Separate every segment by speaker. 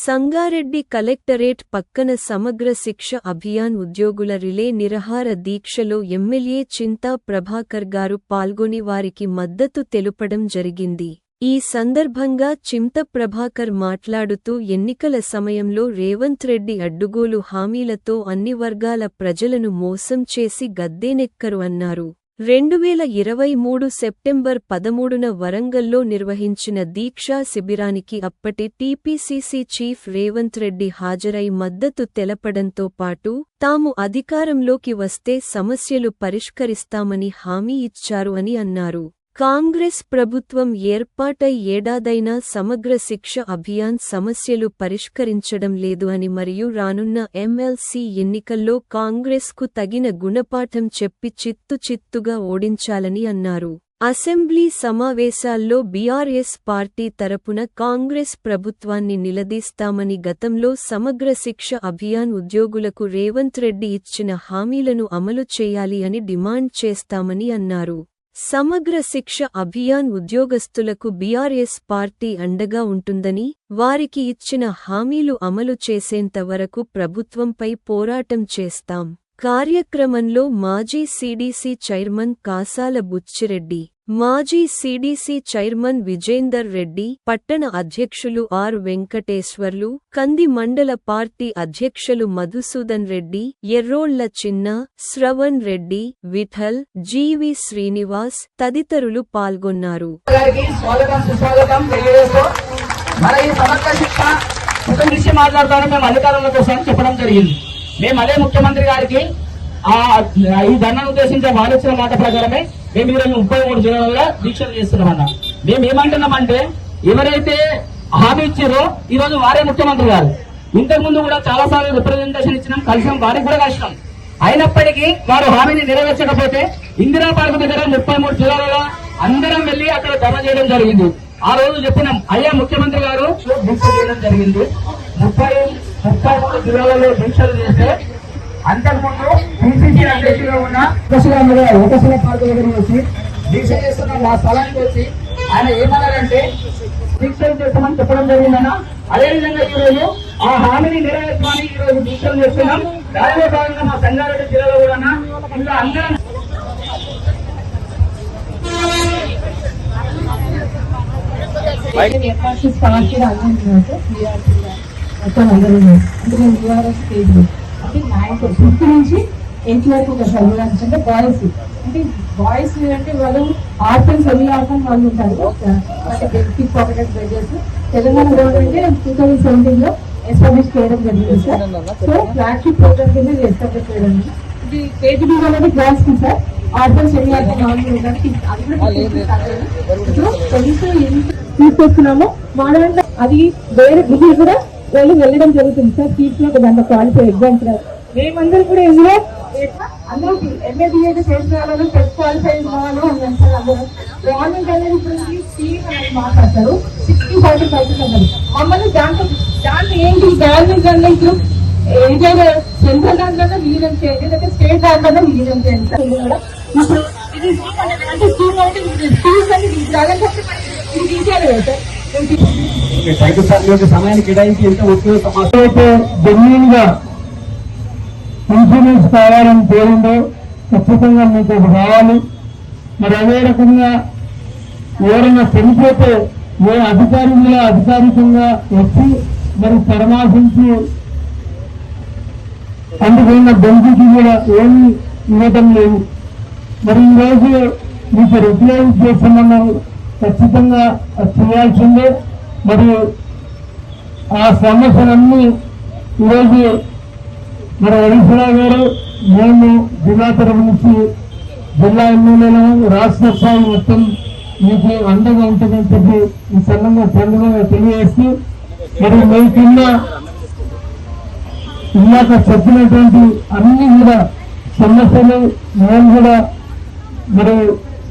Speaker 1: Sangareddy collectorate పక్కన సమగ్ర శిక్ష అభియాన్ ఉద్యోగుల రిలే నిరహార దీక్షలో ఎమ్మెల్యే చింతా ప్రభాకర్ గారు పాల్గొని వారికి మద్దతు తెలుపడం జరిగింది. ఈ సందర్భంగా చింత ప్రభాకర్ మాట్లాడుతూ ఎన్నికల సమయంలో రేవంత్ రెడ్డి అడ్డుగోలు హామీలతో అన్ని వర్గాల ప్రజలను మోసం చేసి గద్దెనెక్కరు అన్నారు. రెండువేల ఇరవై మూడు సెప్టెంబర్ పదమూడున వరంగల్లో నిర్వహించిన దీక్షా శిబిరానికి అప్పటి టీపీసీసీ చీఫ్ రేవంత్ రెడ్డి హాజరై మద్దతు తెలపడంతో పాటు తాము అధికారంలోకి వస్తే సమస్యలు పరిష్కరిస్తామని హామీ ఇచ్చారు అని అన్నారు. కాంగ్రెస్ ప్రభుత్వం ఏర్పాటై ఏడాదైనా సమగ్ర శిక్ష అభియాన్ సమస్యలు పరిష్కరించడం లేదు అని మరియు రానున్న ఎమ్మెల్సీ ఎన్నికల్లో కాంగ్రెస్కు తగిన గుణపాఠం చెప్పి చిత్తు చిత్తుగా ఓడించాలని అన్నారు. అసెంబ్లీ సమావేశాల్లో బీఆర్ఎస్ పార్టీ తరపున కాంగ్రెస్ ప్రభుత్వాన్ని నిలదీస్తామని గతంలో సమగ్ర శిక్ష అభియాన్ ఉద్యోగులకు రేవంత్ రెడ్డి ఇచ్చిన హామీలను అమలు చేయాలి అని డిమాండ్ చేస్తామని అన్నారు. సమగ్ర శిక్ష అభియాన్ ఉద్యోగస్తులకు బీఆర్ఎస్ పార్టీ అండగా ఉంటుందని వారికి ఇచ్చిన హామీలు అమలు చేసేంత వరకు ప్రభుత్వంపై పోరాటం చేస్తాం. కార్యక్రమంలో మాజీ సీడీసీ చైర్మన్ కాసాల బుచ్చిరెడ్డి మాజీ సీడీసీ చైర్మన్ విజేందర్ రెడ్డి పట్టణ అధ్యక్షులు ఆర్ వెంకటేశ్వర్లు కంది మండల పార్టీ అధ్యక్షులు మధుసూదన్ రెడ్డి ఎర్రోళ్ళ చిన్న శ్రవణ్ రెడ్డి విఠల్ జీవి శ్రీనివాస్ తదితరులు పాల్గొన్నారు.
Speaker 2: మేము చెప్పడం జరిగింది. మేము అదే ముఖ్యమంత్రి గారికి ఆ ఈ దండను ఉద్దేశించే వాళ్ళు మాట ప్రకారమే మేము ఈరోజు ముప్పై మూడు జిల్లాలుగా దీక్షలు చేస్తున్నామన్న. మేము ఏమంటున్నామంటే ఎవరైతే హామీ ఇచ్చారో ఈ రోజు వారే ముఖ్యమంత్రి గారు. ఇంతకు ముందు కూడా చాలా సార్లు రిప్రజెంటేషన్ ఇచ్చినాం కలిసాం వారికి కూడా కష్టం అయినప్పటికీ వారు హామీని నెరవేర్చకపోతే ఇందిరా పార్క్ దగ్గర ముప్పై మూడు జిల్లాలలో అందరం వెళ్ళి అక్కడ ధర్మ చేయడం జరిగింది. ఆ రోజు చెప్పినాం అయ్యా ముఖ్యమంత్రి గారు దీక్ష చేయడం జరిగింది ముప్పై ముప్పై మూడు జిల్లాలలో దీక్షలు చేస్తే అంతకుముందు పిసిసి అధ్యక్షులుగా ఉన్న లోకసభ ఒకశిల పార్క్ దగ్గర వచ్చి దీక్ష చేస్తున్న మా స్థలానికి వచ్చి ఆయన ఏమన్నారంటే దీక్షలు చేస్తామని చెప్పడం జరిగిందన్న. అదేవిధంగా ఈ రోజు ఆ హామీని నెరవేర్చమని ఈ రోజు దీక్షలు చేస్తున్నాం. దానిలో భాగంగా మా సంగారెడ్డి జిల్లాలో కూడా ఇలా అందరం
Speaker 3: ఏర్పాటు మొత్తం అందరూ అంటే ఫిఫ్త్ నుంచి ఎయిత్ వరకు ఒక చదవడానికి అంటే బాయ్స్ అంటే బాయ్స్ అంటే వాళ్ళు సెమీ ఆర్ట్ అని వాళ్ళు ఉంటారు. అంటే పాకెట్ బెడ్జెస్ తెలంగాణ గవర్నమెంట్ టూ థౌసండ్ సెవెంటీన్లో ఎస్టాబ్లిష్ చేయడం జరిగింది సార్. సో ఫ్లాగ్షిప్ ప్రోగ్రామ్ కింద ఎస్టాబ్లిష్ చేయడం ఇది కేజీబీ అనేది గర్ల్స్కి సార్. అండ్ సెమీ ఆర్ట్ వాళ్ళు ఉండడానికి అది కూడా తీసుకొస్తున్నామో. అది వేరే విధులు కూడా వాళ్ళు వెళ్ళడం జరుగుతుంది. సార్ సీట్స్లో వంద క్వాలిఫై ఎగ్జామ్స్ రాదు మేమందరూ కూడా ఇందులో అందరూ ఎంఏ బిఏడ్ చేసిన వాళ్ళు టెస్ట్ క్వాలిఫై అయిన వాళ్ళు ఉన్నాం సార్ అందరం. గవర్నమెంట్ అనేది ఇప్పుడు సీట్ అనేది మాట్లాడతారు. సిక్స్టీ ఫార్టీ పర్సెంట్ అన్నారు మమ్మల్ని దాంట్లో దాంట్లో ఏంటి? గవర్నమెంట్ దాంట్లో ఇప్పుడు ఏదైనా సెంట్రల్ దాంట్లో విలీనం చేయండి? లేదా స్టేట్ దాంట్లో విలీనం చేయండి సార్? ఇప్పుడు ఇది అంటే స్కూల్ అంటే స్కూల్స్ అంటే ఇది అలాగే ఇది తీసేయాలి కదా సార్.
Speaker 4: థ్యాంక్ యూ సార్ మీ సమయాన్ని కేటాయించి ఎంత ఉద్యోగ జెన్యున్గా ఇన్సూరెన్స్ కావాలని పేరుందో ఖచ్చితంగా మీకు రావాలి. మరి అదే రకంగా ఎవరైనా చనిపోతే ఏ అధికారి అధికారికంగా వచ్చి మరి పరామర్శించి అందుకున్న బెనిఫిట్ కూడా ఏమీ ఇవ్వటం లేదు. మరి ఈరోజు మీకు రిప్లైజ్ చేస్తున్నాము ఖచ్చితంగా అది చేయాల్సిందే. మరియు ఆ సమస్యలన్నీ ఈరోజు మన హరీశ్రావు గారు మేము జిల్లా తరఫు నుంచి జిల్లా ఎమ్మెల్యేలను రాష్ట్ర స్థాయి మొత్తం మీకు అండగా ఉంటుందని చెప్పి ఈ సందర్భంగా సందర్భంగా తెలియజేస్తూ మరి మీ కింద ఇందాక చెప్పినటువంటి అన్ని కూడా సమస్యలు మేము కూడా మరి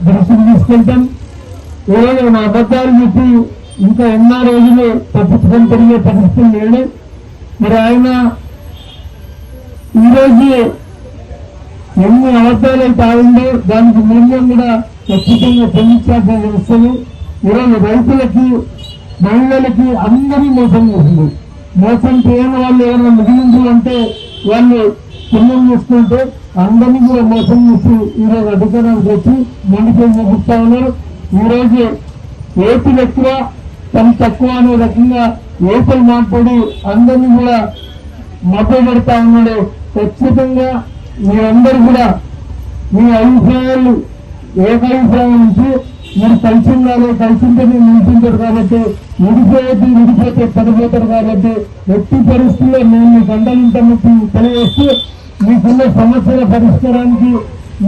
Speaker 4: దృష్టికి తీసుకెళ్తాం. ఏదైనా నా అబద్ధాలు చెప్పి ఇంకా ఎన్నో రోజులు తప్పించుకొని తిరిగే పరిస్థితి లేడు మరి ఆయన ఈరోజు ఎన్ని అబద్ధాలు అయితే ఆగిందో దానికి మూల్యం కూడా ఖచ్చితంగా చెల్లించాల్సిన వ్యవస్థలు ఈరోజు రైతులకి మహిళలకి అందరూ మోసం చేసింది మోసం చేయని వాళ్ళు ఏమైనా మిగిలింది అంటే వాళ్ళు పుణ్యం చేసుకుంటే అందరినీ కూడా మోసం చేసి ఈరోజు అధికారానికి వచ్చి మండిపోయి చూపిస్తా ఉన్నారు. ఈరోజు ఏపీలు ఎక్కువ పని తక్కువ అనే రకంగా ఏపీలు మాట్లాడి అందరినీ కూడా మభ్య పెడతా ఉన్నాడు. ఖచ్చితంగా మీరందరూ కూడా మీ అభిప్రాయాలు ఏకాభిప్రాయం నుంచి మీరు కలిసి ఉండాలి కలిసి ఉంటే మీరు నిలిపించారు కాబట్టి విడిపోయేది విడిపోతే పడిపోతారు కాబట్టి ఎట్టి పరిస్థితుల్లో మేము మీకు అండలుంటామని తెలియజేస్తూ మీకున్న సమస్యల పరిష్కారానికి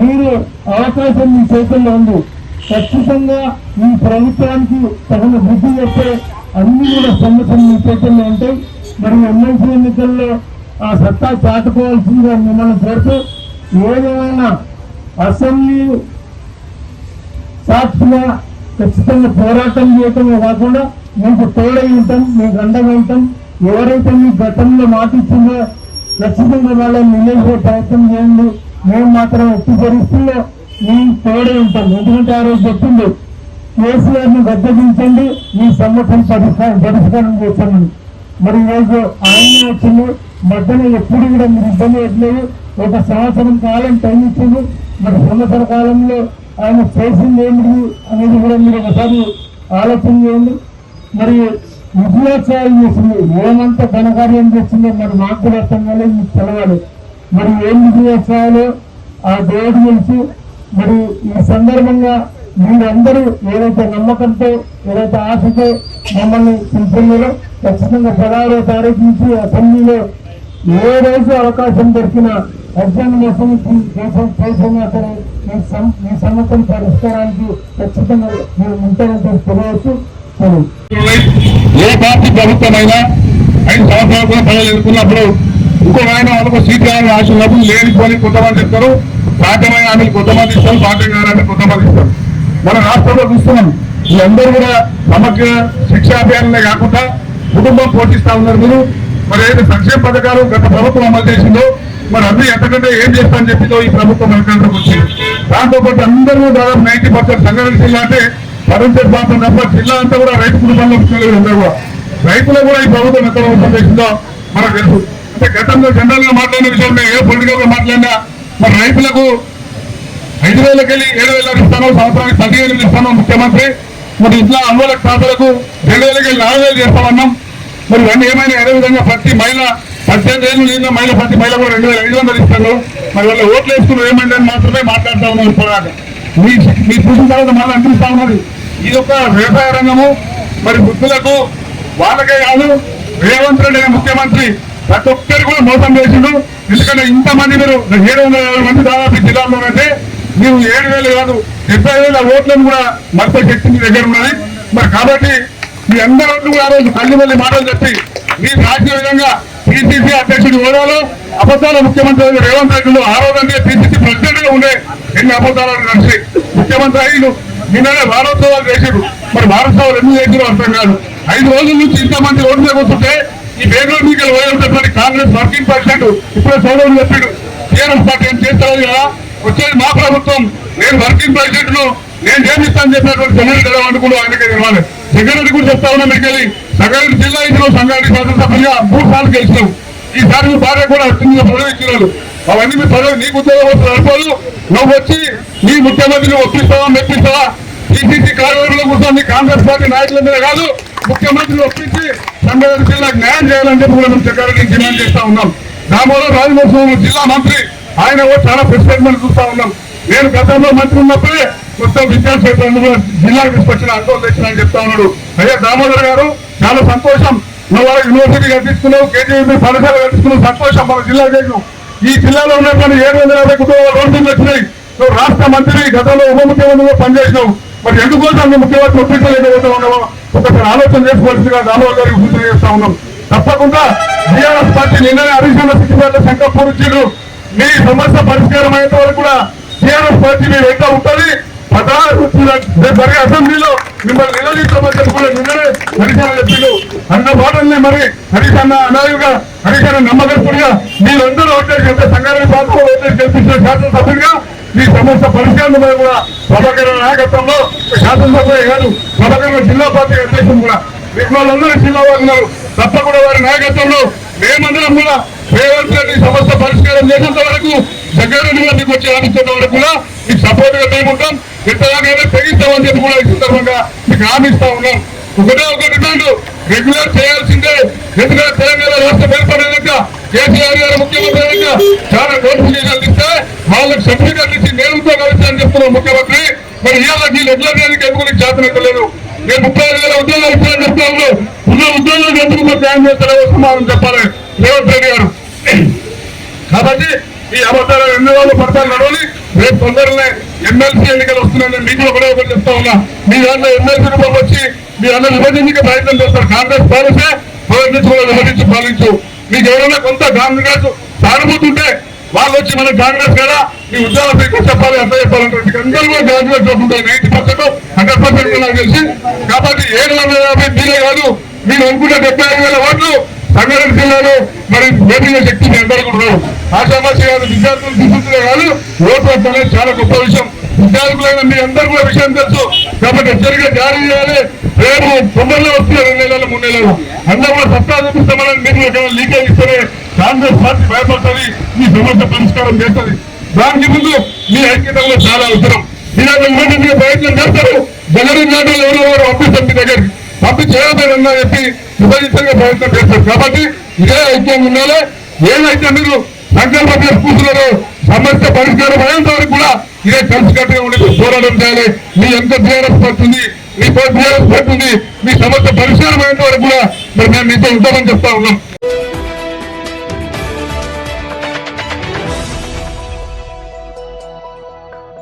Speaker 4: మీరు అవకాశం మీ చేతుల్లో ఉంది. ఖచ్చితంగా ఈ ప్రభుత్వానికి తగిన బుద్ధి చెప్పే అన్ని కూడా సంఘటనలు మీ చేతుల్లో ఉంటాయి మరి ఎమ్మెల్సీ ఎన్నికల్లో ఆ సత్తా చాటుకోవాల్సిందిగా మిమ్మల్ని కోరుతూ ఏదేమైనా అసెంబ్లీ సాక్షిగా ఖచ్చితంగా పోరాటం చేయటమే కాకుండా మీకు తోడై ఉంటాం మీకు అండగా ఉంటాం ఎవరైతే మీ గతంలో మాట ఇచ్చిందో ఖచ్చితంగా వాళ్ళని నిలబడే ప్రయత్నం చేయండి. మేము మాత్రం ఎట్టి పరిస్థితుల్లో మేము తోడే ఉంటాను. ఎందుకంటే ఆ రోజు చెప్పింది కేసీఆర్ని గద్దగించండి మీ సమస్యను పరిష్కారం పరిష్కారం చేస్తామని మరి ఈరోజు ఆయన వచ్చింది మధ్యలో ఎప్పుడు కూడా మీరు ఇబ్బంది పెట్టలేదు ఒక సంవత్సరం కాలం టైం ఇచ్చింది మరి సంవత్సర కాలంలో ఆయన చేసింది ఏమిటి అనేది కూడా మీరు ఒకసారి ఆలోచన చేయండి. మరి విజయోత్సవాలు చేసింది ఏమంతా ఘనకార్యం చేసిందో మరి మాకు కూడా అర్థం కాలేదు మీకు తెలవాలి. మరి ఏం విజయోత్సవాలు ఆ దేవుడు తెలిసి మరి ఈ సందర్భంగా మీరందరూ ఏదైతే నమ్మకంతో ఏదైతే ఆశతో మమ్మల్ని పిలిపించారో ఖచ్చితంగా పదహారో తారీఖు నుంచి అసెంబ్లీలో ఏ రోజు అవకాశం దొరికినా అర్జున్ దేశం చేసినా సరే మీ సమస్యను పరిష్కారానికి ఖచ్చితంగా మేము ఉంటామంటే తెలియవచ్చు
Speaker 5: ఏ పార్టీ ప్రభుత్వమైనా ఐదు సంవత్సరాలు కూడా ప్రజలు ఎదుర్కొన్నప్పుడు ఇంకొక ఆయన వాళ్ళకు సీట్ కావాలని ఆశ ఉన్నప్పుడు లేనిపోని కొంతమంది చెప్తారు. సాధ్యమైన హామీలు కొంతమంది ఇస్తాం సాధ్యం కావాలని కొంతమంది ఇస్తాం మన రాష్ట్రంలో చూస్తున్నాం వీళ్ళందరూ కూడా సమగ్ర శిక్షాభియాన్నే కాకుండా కుటుంబం పోషిస్తా ఉన్నారు మీరు. మరి ఏదైతే సంక్షేమ పథకాలు గత ప్రభుత్వం అమలు చేసిందో మరి అన్ని ఎంతకంటే ఏం చేస్తామని చెప్పితో ఈ ప్రభుత్వం అధికారంలోకి వచ్చింది. దాంతో పాటు అందరూ దాదాపు నైన్టీ పర్సెంట్ సంఘటన జిల్లా అంటే పరంపర ప్రాంతం తప్ప జిల్లా అంతా కూడా రైతు కుటుంబంలో పిల్లలు కూడా. రైతులు కూడా ఈ ప్రభుత్వం ఎంత మోసం చేసిందో మనకు తెలుసు. అంటే గతంలో జనరల్గా మాట్లాడిన విషయం ఏ పొలిటికల్గా మాట్లాడినా మరి రైతులకు ఐదు వేలకి వెళ్ళి ఏడు వేల ఇస్తాను సంవత్సరానికి పదిహేను వేలు ఇస్తాను ముఖ్యమంత్రి. మరి ఇట్లా అమ్మల ఖాతాలకు రెండు వేలకి వెళ్ళి నాలుగు వేలు చేస్తామన్నాం. మరి ఇవన్నీ ఏమైనా అదే విధంగా ప్రతి మహిళ పద్దెనిమిది ఏళ్ళు నిన్న మహిళ ప్రతి మహిళ కూడా రెండు వేల ఐదు వందలు ఇస్తారు. మరి వాళ్ళ ఓట్లు వేసుకుని ఏమంటే అని మాత్రమే మాట్లాడుతూ ఉన్నారు ఇప్పటిదాకా. మీ మీ చూసిన తర్వాత మళ్ళీ అనిపిస్తా ఉన్నది. ఇది ఒక వ్యవసాయ రంగము. మరి వృద్ధులకు వాళ్ళకే కాదు రేవంత్ రెడ్డి ముఖ్యమంత్రి ప్రతి ఒక్కరు కూడా మోసం చేసిండు ఎందుకంటే ఇంతమంది మీరు ఏడు వందల యాభై మంది దాదాపు జిల్లాలో అంటే మీరు ఏడు వేలు కాదు డెబ్బై వేల ఓట్లను కూడా మరిపే శక్తి మీ దగ్గర ఉన్నది. మరి కాబట్టి మీ అందరూ కూడా ఆ రోజు మళ్ళీ మళ్ళీ మాటలు చెప్పి మీ రాజ్య విధంగా పిసిసి అధ్యక్షుడి హోదాలో అబద్ధాల ముఖ్యమంత్రి రేవంత్ రెడ్డిలో ఆ రోజు పిసిసి ప్రెసిడెంట్గా ఉండే ఎన్ని అబద్ధాలను నడిచి ముఖ్యమంత్రి అయ్యిండు. నిన్ననే వారోత్సవాలు చేసిండు. మరి వారోత్సవాలు ఎందుకు చేసారు అర్థం కాదు. ఐదు రోజుల నుంచి ఇంతమంది రోడ్డు మీద కూర్చుంటే ఈ బెంగళూరు మీకు పోయేటటువంటి కాంగ్రెస్ వర్కింగ్ పర్సెంట్ ఇప్పుడే సోదరుడు చెప్పాడు టీఆర్ఎస్ పార్టీ ఏం చేస్తారు కదా వచ్చేది మా ప్రభుత్వం నేను వర్కింగ్ ప్రెసిడెంట్ను నేను చేపిస్తాను చెప్పినటువంటి జగన్ కదా అనుకుంటూ ఆయనకే నిర్మాణం జగన్ రెడ్డి కూడా చెప్తా ఉన్నా మీకు వెళ్ళి సంగారెడ్డి జిల్లా ఇంట్లో సంగారెడ్డి శాసనసభ్యులుగా మూడు సార్లు గెలిచినాం. ఈసారి మీ భార్య కూడా అత్యంత పదవి ఇచ్చినాడు. అవన్నీ మీ పదవి నీకు ఉద్యోగం సరిపోదు. నువ్వు వచ్చి నీ ముఖ్యమంత్రిని ఒప్పిస్తావా మెప్పిస్తావా? టీసీసీ కార్యవర్గంలో కూర్చొని కాంగ్రెస్ పార్టీ నాయకుల మీద కాదు ముఖ్యమంత్రిని ఒప్పించి సంగారెడ్డి జిల్లాకు న్యాయం చేయాలని చెప్పి కూడా మేము జగ్గారెడ్డి డిమాండ్ చేస్తా ఉన్నాం. దామోదర్ రాజమోహన్ జిల్లా మంత్రి ఆయన కూడా చాలా ప్రెసిడెంట్ చూస్తా ఉన్నాం. నేను గతంలో మంత్రి ఉన్నప్పుడే మొత్తం విద్యాక్షేత్రాన్ని కూడా జిల్లాకు తీసుకొచ్చిన అంకోలు తెచ్చిన అని చెప్తా ఉన్నాడు. అయ్యా దామోదర్ గారు చాలా సంతోషం. నువ్వు వాళ్ళ యూనివర్సిటీ కట్టించుకున్నావు కేజీబీ పాఠశాల కట్టించుకున్నావు సంతోషం మన జిల్లా చేసు ఈ జిల్లాలో ఉన్నటువంటి ఏడు వందల యాభై కుటుంబాలు రోడ్డు వచ్చినాయి. నువ్వు రాష్ట్ర మంత్రి గతంలో ఉప ముఖ్యమంత్రిగా పనిచేసినావు. మరి ఎందుకోసం నువ్వు ముఖ్యమంత్రి ఒప్పించలేకపోతా ఉన్నామో? ఒకసారి ఆలోచన చేసుకోవాల్సిందిగా దామోదర్ గారికి సూచన చేస్తా ఉన్నాం. తప్పకుండా టీఆర్ఎస్ పార్టీ నిన్ననే హరిశన్న సిద్దిపేట శంకర్ మీ సమస్య పరిష్కారం అయ్యేంత వరకు కూడా టీఆర్ఎస్ పార్టీ మీ వెంట ఉంటుంది? పదహారు జరిగే అసెంబ్లీలో మిమ్మల్ని నిలదీస్తామని చెప్పి కూడా నిన్ననే హరిశన్న చెప్పిండు అన్న మాటల్ని మరి హరిశన్న అనాయుగా హరిశన్న నమ్మకస్తుడిగా మీరందరూ ఓటేసి అంటే సంగారెడ్డి ప్రాంతంలో ఓటేసి కల్పించిన శాసనసభ్యుడిగా మీ సమస్య పరిష్కారం కూడా ప్రభాకర్ నాయకత్వంలో శాసనసభ్యులే కాదు ప్రభాకర్ జిల్లా పార్టీ అధ్యక్షులు కూడా. మీకు వాళ్ళందరూ జిల్లా వాళ్ళు ఉన్నారు. తప్పకుండా వారి నాయకత్వంలో మేమందరం కూడా రేవంత్ రెడ్డి సమస్య పరిష్కారం చేసేంత వరకు దగ్గర మీకు వచ్చి ఆలోచించేంత వరకు కూడా మీకు సపోర్ట్గా మేము ఉంటాం తెగిస్తామని చెప్పి కూడా ఈ సందర్భంగా మీకు హామీస్తా ఉన్నాం. ఒకటే ఒక డిమాండ్ రెగ్యులర్ చేయాల్సిందే. ఎందుకంటే తెలంగాణ రాష్ట్రం ఏర్పడేదాకా కేసీఆర్ గారు ముఖ్యమంత్రి చాలా నోటిఫికేషన్లు అందిస్తే వాళ్ళకి సర్టిఫికెట్ ఇచ్చి నేరుతో కలిసి చెప్తున్నాం ముఖ్యమంత్రి. మరి ఇవాళ ఈ రెగ్యులర్ ఎందుకు నీకు చేతనెత్తలేదు నేను ముప్పై ఐదు వేల ఉద్యోగాలు ఇస్తానని చెప్తాను ఉన్న ఉద్యోగాలు ఎందుకు మాకు ధ్యానం చేస్తారో సమాధానం చెప్పాలి. రేవంత్ రెడ్డి గారు. కాబట్టి ఈ అబద్ధాలు ఎన్ని రోజులు పడతారు నడవని రేపు తొందరనే ఎమ్మెల్సీ ఎన్నికలు వస్తున్నాయని మీకు ఒకటే ఒకటి చెప్తా ఉన్నా. మీ దాంట్లో ఎమ్మెల్సీ రూపంలో వచ్చి మీ అందరూ విభజించే ప్రయత్నం చేస్తారు. కాంగ్రెస్ పాలిసే విభజించు కూడా విభజించి పాలించు. మీ ఎవరైనా కొంత కాంగ్రెస్ సానుభూతి వాళ్ళు వచ్చి మన కాంగ్రెస్ కదా మీ ఉద్యోగాల పేరు చెప్పాలి ఎంత చెప్పాలంటే మీకు అందరూ కూడా కాంగ్రెస్ ఓటు ఉంటాయి నైన్టీ పర్సెంట్ హండ్రెడ్ పర్సెంట్ నాకు తెలిసి. కాబట్టి ఏడు వందల యాభై మీరే కాదు మీరు అనుకున్న డెబ్బై ఐదు వేల ఓట్లు సంగారెడ్డి జిల్లాలో మరి వేదిక శక్తి మీ అందరూ కూడా ఉన్నారు ఆశామాసి కాదు విద్యార్థులు తీసుకుంటే కాదు ఓట్లు హక్కు చాలా గొప్ప విషయం. విద్యార్థులైన మీ అందరూ కూడా విషయం తెలుసు. కాబట్టి హెచ్చరిక జారీ చేయాలి. రేపు తొందరలో వస్తుంది రెండు నెలలు మూడు నెలలు. అందరూ కూడా సత్తా చూపిస్తామని మీరు ఎక్కడ లీకేజ్ ఇస్తేనే కాంగ్రెస్ పార్టీ భయపడుతుంది. మీ సమస్య పరిష్కారం చేస్తుంది. దానికి ముందు మీ ఐక్యతలో చాలా అవసరం. మీరు ఇవ్వడానికి ప్రయత్నం చేస్తారు. జగన్ నాటలు ఎవరో ఎవరు పంపిస్తారు మీ దగ్గరికి. పంపి చేయలేదన్నా చెప్పి విభజించే ప్రయత్నం చేస్తారు. కాబట్టి ఇదే ఐక్యం ఉండాలి. ఏదైతే మీరు సంకల్పం చేసుకుంటున్నారో సమస్య పరిష్కారం అయ్యేంత వరకు కూడా ఇదే కలిసికట్టుగా ఉండి పోరాటం చేయాలి. మీ ఎంత బీఆర్ఎస్ పడుతుంది మీ బీఆర్ఎస్ పడుతుంది మీ సమస్య పరిష్కారం అయ్యేంత వరకు కూడా మరి మేము మీతో ఉంటామని చెప్తా ఉన్నాం.